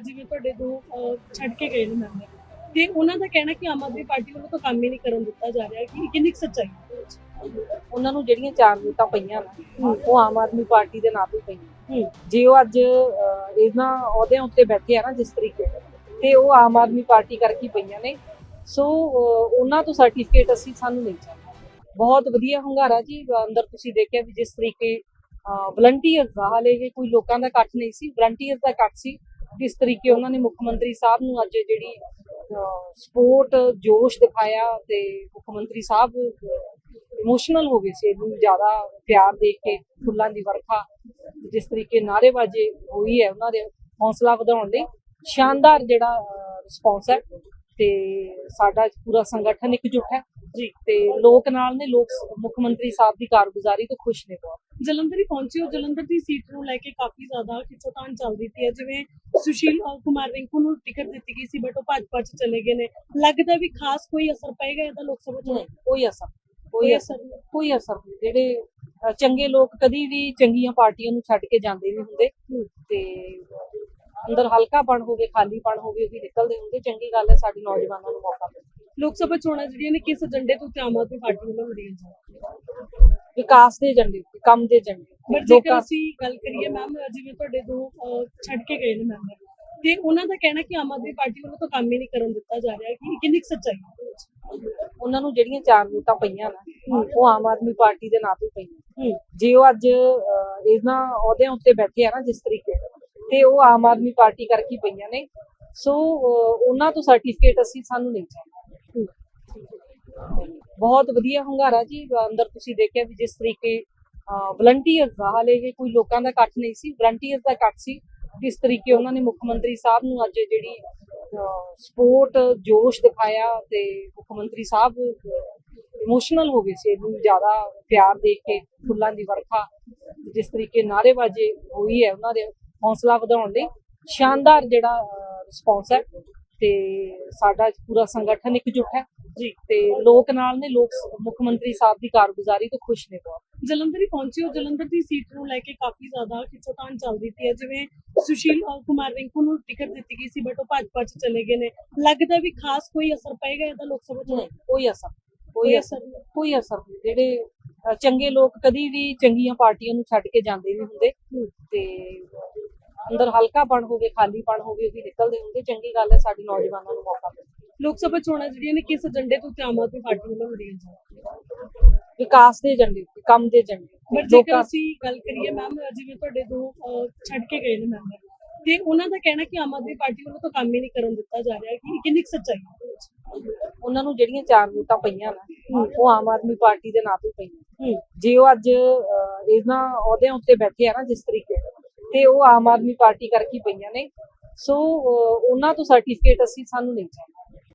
ਜਿਵੇਂ ਤੁਹਾਡੇ ਦੋ ਛੱਡ ਕੇ ਗਏ ਨੇ ਮੈਂਬਰ। ਤੇ ਉਹਨਾਂ ਦਾ ਕਹਿਣਾ ਕਿ ਆਮ ਆਦਮੀ ਪਾਰਟੀ ਵੱਲੋਂ ਤਾਂ ਕੰਮ ਹੀ ਨਹੀਂ ਕਰਨ ਦਿੱਤਾ ਜਾ ਰਿਹਾ ਕਿ ਕਿੰਨੀ ਸੱਚਾਈ ਹੈ ਉਹਨਾਂ ਨੂੰ ਜਿਹੜੀਆਂ ਚਾਰ ਵੋਟਾਂ ਪਈਆਂ ਨਾ ਉਹ ਆਮ ਆਦਮੀ ਪਾਰਟੀ ਦੇ ਨਾਂ ਤੇ ਪਈਆਂ। ਜੇ ਉਹ ਅੱਜ ਇਹਨਾਂ ਅਹੁਦਿਆਂ ਉੱਤੇ ਬੈਠੇ ਆ ਨਾ ਜਿਸ ਤਰੀਕੇ ਤੇ ਉਹ ਆਮ ਆਦਮੀ ਪਾਰਟੀ ਕਰਕੇ ਪਈਆਂ ਨੇ। ਸੋ ਉਹਨਾਂ ਤੋਂ ਸਰਟੀਫਿਕੇਟ ਅਸੀਂ ਸਾਨੂੰ ਨਹੀਂ ਚਾਹੀਦਾ। ਬਹੁਤ ਵਧੀਆ ਹੁੰਗਾਰਾ ਜੀ ਅੰਦਰ ਤੁਸੀਂ ਦੇਖਿਆ ਵੀ ਜਿਸ ਤਰੀਕੇ ਵਲੰਟੀਅਰਸ ਦਾ ਹਾਲੇ ਇਹ ਕੋਈ ਲੋਕਾਂ ਦਾ ਇਕੱਠ ਨਹੀਂ ਸੀ ਵਲੰਟੀਅਰਸ ਦਾ ਇਕੱਠ ਸੀ। ਜਿਸ ਤਰੀਕੇ ਉਹਨਾਂ ਨੇ ਮੁੱਖ ਮੰਤਰੀ ਸਾਹਿਬ ਨੂੰ ਅੱਜ ਜਿਹੜੀ ਸਪੋਰਟ ਜੋਸ਼ ਦਿਖਾਇਆ ਤੇ ਮੁੱਖ ਮੰਤਰੀ ਸਾਹਿਬ ਇਮੋਸ਼ਨਲ ਹੋ ਗਏ ਸੀ ਇਹਨੂੰ ਜ਼ਿਆਦਾ ਪਿਆਰ ਦੇਖ ਕੇ ਫੁੱਲਾਂ ਦੀ ਵਰਖਾ ਜਿਸ ਤਰੀਕੇ ਨਾਅਰੇਬਾਜ਼ੀ ਹੋਈ ਹੈ ਉਹਨਾਂ ਦੇ ਹੌਸਲਾ ਵਧਾਉਣ ਲਈ ਸ਼ਾਨਦਾਰ ਜਿਹੜਾ ਰਿਸਪੌਂਸ ਹੈ ਤੇ ਸਾਡਾ ਪੂਰਾ ਸੰਗਠਨ ਇਕਜੁੱਟ ਹੈ। ਜੀ। ਤੇ ਲੋਕ ਨਾਲ ਨੇ ਲੋਕ ਮੁੱਖ ਮੰਤਰੀ ਸਾਹਿਬ ਦੀ ਕਾਰਗੁਜ਼ਾਰੀ ਤੋਂ ਖੁਸ਼ ਨੇ ਬਹੁਤ। ਜਲੰਧਰ ਹੀ ਪਹੁੰਚੇ ਹੋ। ਜਲੰਧਰ ਦੀ ਸੀਟ ਨੂੰ ਲੈ ਕੇ ਕਾਫੀ ਜ਼ਿਆਦਾ ਖਿੱਚੋਤਾਣ ਚੱਲ ਰਹੀ ਸੀ। ਜਿਵੇਂ ਸੁਸ਼ੀਲ ਕੁਮਾਰ ਰਿੰਕੂ ਨੂੰ ਟਿਕਟ ਦਿੱਤੀ ਗਈ ਸੀ ਬਟ ਉਹ ਭਾਜਪਾ ਚ ਚਲੇ ਗਏ ਨੇ। ਲੱਗਦਾ ਵੀ ਖਾਸ ਕੋਈ ਅਸਰ ਪਏਗਾ ਇਹਦਾ ਲੋਕ ਸਭਾ ਨਹੀਂ ਕੋਈ ਅਸਰ ਕੋਈ ਅਸਰ ਕੋਈ ਅਸਰ ਜਿਹੜੇ ਚੰਗੇ ਲੋਕ ਕਦੀ ਵੀ ਚੰਗੀਆਂ ਪਾਰਟੀਆਂ ਨੂੰ ਛੱਡ ਕੇ ਜਾਂਦੇ ਨਹੀਂ ਹੁੰਦੇ। ਹੂੰ। ਤੇ ਅੰਦਰ ਹਲਕਾਪਣ ਹੋਵੇ ਖਾਲੀਪਣ ਹੋਵੇ ਉਹ ਵੀ ਨਿਕਲਦੇ ਹੁੰਦੇ। ਚੰਗੀ ਗੱਲ ਹੈ ਸਾਡੇ ਨੌਜਵਾਨਾਂ ਨੂੰ ਮੌਕਾ ਮਿਲੇ ਲੋਕ ਸਭਾ ਚੋਣਾਂ ਜਿਹੜੀਆਂ ਨੇ ਕਿਸ ਏਜੰਡੇ ਤੋਂ ਤੇ ਆਮ ਆਦਮੀ ਪਾਰਟੀ ਵੱਲੋਂ ਲੜੀਆਂ ਜਾ ਰਹੀਆਂ ਵਿਕਾਸ ਦੇ ਏਜੰਡੇ ਤੇ ਕੰਮ ਦੇ ਏਜੰਡੇ ਬਟ। ਜੇਕਰ ਅਸੀਂ ਗੱਲ ਕਰੀਏ ਮੈਮ ਜਿਵੇਂ ਤੁਹਾਡੇ ਦੋ ਛੱਡ ਕੇ ਗਏ ਨੇ ਮੈਂਬਰ ਤੇ ਉਹਨਾਂ ਦਾ ਕਹਿਣਾ ਕਿ ਆਮ ਆਦਮੀ ਪਾਰਟੀ ਵੱਲੋਂ ਤਾਂ ਕੰਮ ਹੀ ਨਹੀਂ ਕਰਨ ਦਿੱਤਾ ਜਾ ਰਿਹਾ ਕਿ ਕਿੰਨੀ ਸੱਚਾਈ ਹੈ ਉਹਨਾਂ ਨੂੰ ਜਿਹੜੀਆਂ ਚਾਰ ਵੋਟਾਂ ਪਈਆਂ ਨਾ ਉਹ ਆਮ ਆਦਮੀ ਪਾਰਟੀ ਦੇ ਨਾਂ ਤੇ ਪਈਆਂ। ਜੇ ਉਹ ਅੱਜ ਇਹਨਾਂ ਅਹੁਦਿਆਂ ਉੱਤੇ ਬੈਠੇ ਆ ਨਾ ਜਿਸ ਤਰੀਕੇ ਤੇ ਉਹ ਆਮ ਆਦਮੀ ਪਾਰਟੀ ਕਰਕੇ ਪਈਆਂ ਨੇ। ਸੋ ਉਹਨਾਂ ਤੋਂ ਸਰਟੀਫਿਕੇਟ ਅਸੀਂ ਸਾਨੂੰ ਨਹੀਂ ਚਾਹੀਦਾ। ਬਹੁਤ ਵਧੀਆ ਹੁੰਗਾਰਾ ਜੀ। ਅੰਦਰ ਤੁਸੀਂ ਦੇਖਿਆ ਵੀ ਜਿਸ ਤਰੀਕੇ ਵਲੰਟੀਅਰਸ ਦਾ ਹਾਲੇ ਇਹ ਕੋਈ ਲੋਕਾਂ ਦਾ ਇਕੱਠ ਨਹੀਂ ਸੀ। ਵਲੰਟੀਅਰਸ ਦਾ ਇਕੱਠ ਸੀ। ਜਿਸ ਤਰੀਕੇ ਉਹਨਾਂ ਨੇ ਮੁੱਖ ਮੰਤਰੀ ਸਾਹਿਬ ਨੂੰ ਅੱਜ ਜਿਹੜੀ ਸਪੋਰਟ, ਜੋਸ਼ ਦਿਖਾਇਆ ਤੇ ਮੁੱਖ ਮੰਤਰੀ ਸਾਹਿਬ ਇਮੋਸ਼ਨਲ ਹੋ ਗਏ ਸੀ। ਇਹਨੂੰ ਜ਼ਿਆਦਾ ਪਿਆਰ ਦੇਖ ਕੇ, ਫੁੱਲਾਂ ਦੀ ਵਰਖਾ, ਜਿਸ ਤਰੀਕੇ ਨਾਅਰੇਬਾਜ਼ੀ ਹੋਈ ਹੈ ਉਹਨਾਂ ਦੇ ਹੌਸਲਾ ਵਧਾਉਣ ਲਈ। ਸ਼ਾਨਦਾਰ ਜਿਹੜਾ ਰਿਸਪੌਂਸ ਹੈ ਤੇ ਸਾਡਾ ਪੂਰਾ ਸੰਗਠਨ ਇਕਜੁੱਟ ਹੈ। ਜੀ ਤੇ ਲੋਕ ਨਾਲ ਨੇ ਲੋਕ ਮੁੱਖ ਮੰਤਰੀ ਸਾਹਿਬ ਦੀ ਕਾਰਗੁਜ਼ਾਰੀ ਤੋਂ ਖੁਸ਼ ਨੇ ਬਹੁਤ। ਜਲੰਧਰ ਹੀ ਪਹੁੰਚੇ ਹੋ। ਜਲੰਧਰ ਦੀ ਸੀਟ ਨੂੰ ਲੈ ਕੇ ਕਾਫੀ ਜ਼ਿਆਦਾ ਖਿੱਚੋਤਾਣ ਚੱਲ ਰਹੀ ਸੀ ਜਿਵੇਂ ਸੁਸ਼ੀਲ ਕੁਮਾਰ ਰਿੰਕੂ ਨੂੰ ਟਿਕਟ ਦਿੱਤੀ ਗਈ ਸੀ ਬਟ ਉਹ ਭਾਜਪਾ ਚ ਚਲੇ ਗਏ ਨੇ। ਲੱਗਦਾ ਵੀ ਖਾਸ ਕੋਈ ਅਸਰ ਪਏਗਾ ਇਹਦਾ ਲੋਕ ਸਭਾ ਨਹੀਂ ਕੋਈ ਅਸਰ ਕੋਈ ਅਸਰ ਕੋਈ ਅਸਰ ਨਹੀਂ। ਜਿਹੜੇ ਚੰਗੇ ਲੋਕ ਕਦੀ ਵੀ ਚੰਗੀਆਂ ਪਾਰਟੀਆਂ ਨੂੰ ਛੱਡ ਕੇ ਜਾਂਦੇ ਨਹੀਂ ਹੁੰਦੇ। ਤੇ ਅੰਦਰ ਹਲਕਾਪਣ ਹੋਵੇ ਖਾਲੀਪਣ ਹੋਵੇ ਉਹ ਵੀ ਨਿਕਲਦੇ ਹੁੰਦੇ। ਚੰਗੀ ਗੱਲ ਹੈ ਸਾਡੇ ਨੌਜਵਾਨਾਂ ਨੂੰ ਮੌਕਾ ਲੋਕ ਸਭਾ ਚੋਣਾਂ ਜਿਹੜੀਆਂ ਨੇ ਕਿਸ ਏਜੰਡੇ ਤੋਂ ਤੇ ਆਮ ਆਦਮੀ ਪਾਰਟੀ ਵੱਲੋਂ ਲੜੀਆਂ ਜਾ ਰਹੀਆਂ ਵਿਕਾਸ ਦੇ ਏਜੰਡੇ ਤੇ ਕੰਮ ਦੇ ਏਜੰਡੇ। ਬਟ ਜੇਕਰ ਅਸੀਂ ਗੱਲ ਕਰੀਏ ਮੈਮ ਜਿਵੇਂ ਤੁਹਾਡੇ ਦੋ ਛੱਡ ਕੇ ਗਏ ਨੇ ਮੈਂਬਰ ਤੇ ਉਹਨਾਂ ਦਾ ਕਹਿਣਾ ਕਿ ਆਮ ਆਦਮੀ ਪਾਰਟੀ ਵੱਲੋਂ ਤਾਂ ਕੰਮ ਹੀ ਨਹੀਂ ਕਰਨ ਦਿੱਤਾ ਜਾ ਰਿਹਾ ਕਿ ਕਿੰਨੀ ਸੱਚਾਈ ਹੈ ਉਹਨਾਂ ਨੂੰ ਜਿਹੜੀਆਂ ਚਾਰ ਵੋਟਾਂ ਪਈਆਂ ਨਾ ਉਹ ਆਮ ਆਦਮੀ ਪਾਰਟੀ ਦੇ ਨਾਂ ਤੇ ਪਈਆਂ। ਜੇ ਉਹ ਅੱਜ ਇਹਨਾਂ ਅਹੁਦਿਆਂ ਉੱਤੇ ਬੈਠੇ ਆ ਨਾ ਜਿਸ ਤਰੀਕੇ ਤੇ ਉਹ ਆਮ ਆਦਮੀ ਪਾਰਟੀ ਕਰਕੇ ਪਈਆਂ ਨੇ। ਸੋ ਉਹਨਾਂ ਤੋਂ ਸਰਟੀਫਿਕੇਟ ਅਸੀਂ ਸਾਨੂੰ ਨਹੀਂ ਚਾਹੀਦਾ।